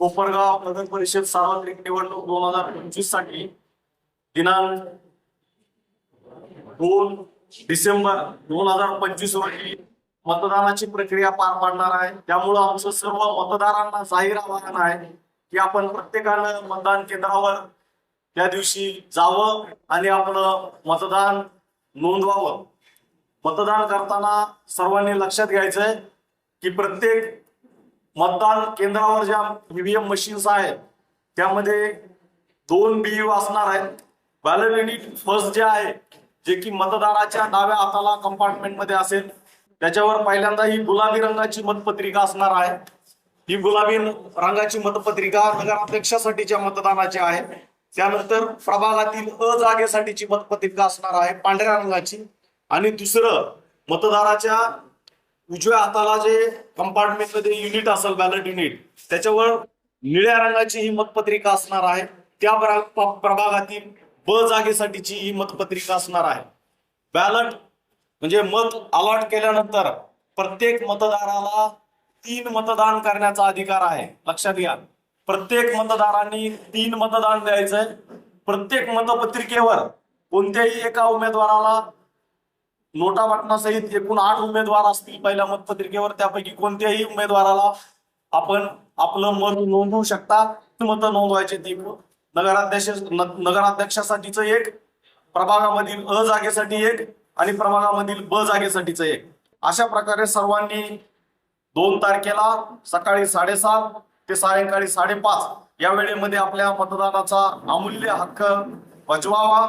कोपरगाव नगर परिषद सार्वत्रिक निवडणूक दोन हजार पंचवीससाठी दिनांक दोन डिसेंबर दोन हजार पंचवीस रोजी मतदानाची प्रक्रिया पार पाडणार आहे. त्यामुळं आमचं सर्व मतदारांना जाहीर आवाहन आहे की आपण प्रत्येकानं मतदान केंद्रावर त्या दिवशी जावं आणि आपलं मतदान नोंदवावं. मतदान करताना सर्वांनी लक्षात घ्यायचंय की प्रत्येक मतदान केंद्रावर ज्या ईव्हीएम मशीन्स आहेत त्यामध्ये दोन बीयू असणार आहेत. बॅलेट युनिट फर्स्ट जे आहे जे की मतदाराच्या डाव्या हाताला कंपार्टमेंटमध्ये असेल त्याच्यावर पहिल्यांदा ही गुलाबी रंगाची मतपत्रिका असणार आहे. ही गुलाबी रंगाची मतपत्रिका नगराध्यक्षासाठीच्या मतदानाची आहे. त्यानंतर प्रभागातील अ जागेसाठीची मतपत्रिका असणार आहे पांढऱ्या रंगाची. आणि दुसरं मतदाराच्या उजव्या हाताला जे कंपार्टमेंटमध्ये युनिट असेल बॅलेट युनिट त्याच्यावर निळ्या रंगाची ही मतपत्रिका असणार आहे. त्या प्रभागातील ब जागेसाठीची ही मतपत्रिका असणार आहे. बॅलट म्हणजे मत अलॉट केल्यानंतर प्रत्येक मतदाराला तीन मतदान करण्याचा अधिकार आहे. लक्षात घ्या. प्रत्येक मतदारांनी तीन मतदान द्यायचंय. प्रत्येक मतपत्रिकेवर कोणत्याही एका उमेदवाराला नोटा वाटण्यासहित एकूण आठ उमेदवार असतील पहिल्या मतपत्रिकेवर. त्यापैकी कोणत्याही उमेदवाराला आपण आपलं मत नोंदवू शकता. मत नोंदवायचे ते नगराध्यक्ष नगराध्यक्षासाठीच नगराध्यक्षासाठीचं एक प्रभागामधील अ जागेसाठी एक आणि प्रभागामधील ब जागेसाठीचं एक. अशा प्रकारे सर्वांनी दोन तारखेला सकाळी साडेसात ते सायंकाळी साडेपाच या वेळेमध्ये आपल्या मतदानाचा अमूल्य हक्क बजवावा.